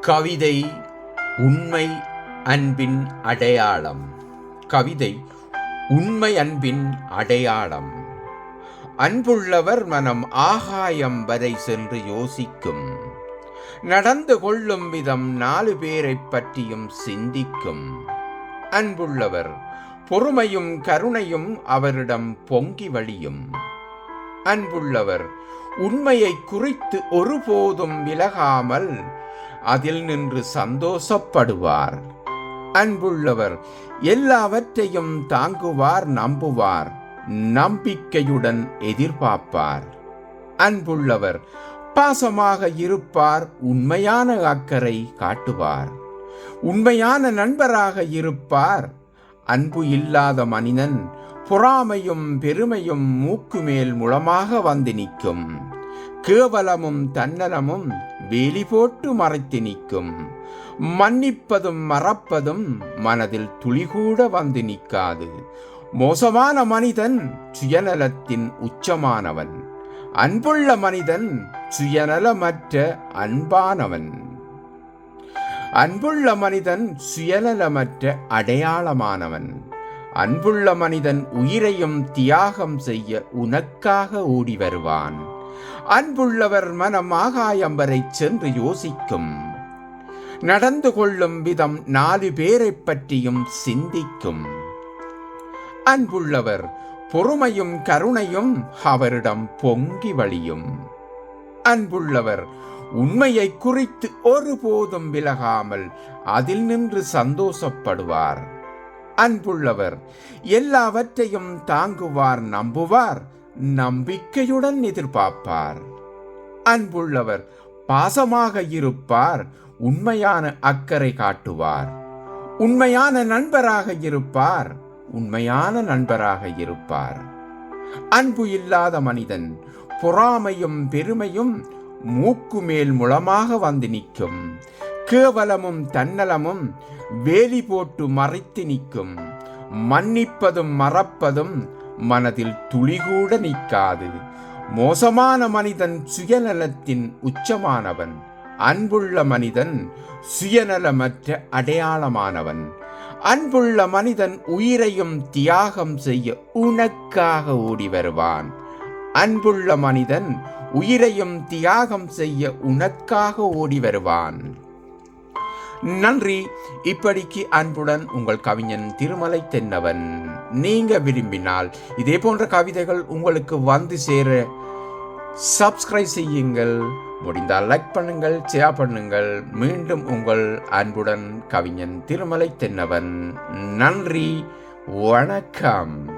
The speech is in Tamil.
கவிதை உண்மை அன்பின் அடையாளம். கவிதை உண்மை அன்பின் அடையாளம். அன்புள்ளவர் மனம் ஆகாயம் வரை சென்று யோசிக்கும். நடந்து கொள்ளும் விதம் நாலு பேரைப் பற்றியும் சிந்திக்கும். அன்புள்ளவர் பொறுமையும் கருணையும் அவரிடம் பொங்கி வழியும். அன்புள்ளவர் உண்மையை குறித்து ஒருபோதும் விலகாமல் அதில் நின்று சந்தோஷப்படுவார். அன்புள்ளவர் எல்லாவற்றையும் தாங்குவார் நம்புவார் நம்பிக்கையுடன் எதிர்பார்ப்பார். அன்புள்ளவர் பாசமாக இருப்பார் உண்மையான அக்கறை காட்டுவார். உண்மையான நண்பராக இருப்பார் அன்பு இல்லாத மனிதன் பொறாமையும் பெருமையும் மூக்கு மேல் முளமாக வந்து நிற்கும். கேவலமும் தன்னலமும் வேலி போட்டு மறைத்து நிற்கும். மன்னிப்பதும் மறப்பதும் மனதில் துளிகூட வந்து நிற்காது. மோசமான மனிதன் சுயநலத்தின் உச்சமானவன். அன்புள்ள மனிதன் சுயநலமற்ற அன்பானவன். அன்புள்ள மனிதன் சுயநலமற்ற அடையாளமானவன். அன்புள்ள மனிதன் உயிரையும் தியாகம் செய்ய உனக்காக ஓடி வருவான். அன்புள்ளவர் மனம் ஆகாயம் வரை சென்று யோசிக்கும். நடந்து கொள்ளும் விதம் நாலு பேரைப் பற்றியும் சிந்திக்கும். அன்புள்ளவர் பொறுமையும் கருணையும் அவரிடம் பொங்கி வழியும். அன்புள்ளவர் உண்மையை குறித்து ஒருபோதும் விலகாமல் அதில் நின்று சந்தோஷப்படுவார். அன்புள்ளவர் எல்லாவற்றையும் தாங்குவார் நம்புவார் நம்பிக்கையுடன் எதிர்பார்ப்பார். அன்புள்ளவர் பாசமாக இருப்பார் உண்மையான அக்கறை காட்டுவார். உண்மையான நண்பராக இருப்பார் உண்மையான நண்பராக இருப்பார். அன்பு இல்லாத மனிதன் பொறாமையும் பெருமையும் மூக்கு மேல் முளமாக வந்து நிற்கும். கேவலமும் தன்னலமும் வேலி போட்டு மறைத்து நிற்கும். மன்னிப்பதும் மறப்பதும் மனதில் துளிகூட நிற்காது. மோசமான மனிதன் சுயநலத்தின் உச்சமானவன். அன்புள்ள மனிதன் சுயநலமற்ற அடையாளமானவன். அன்புள்ள மனிதன் உயிரையும் தியாகம் செய்ய உனக்காக ஓடி வருவான். அன்புள்ள மனிதன் உயிரையும் தியாகம் செய்ய உனக்காக ஓடி வருவான். நன்றி. இப்படிக்கு அன்புடன் உங்கள் கவிஞன் திருமலை தென்னவன். நீங்க விரும்பினால் இதே போன்ற கவிதைகள் உங்களுக்கு வந்து சேர சப்ஸ்கிரைப் செய்யுங்கள். முடிந்தால் லைக் பண்ணுங்கள் ஷேர் பண்ணுங்கள். மீண்டும் உங்கள் அன்புடன் கவிஞன் திருமலை தென்னவன். நன்றி. வணக்கம்.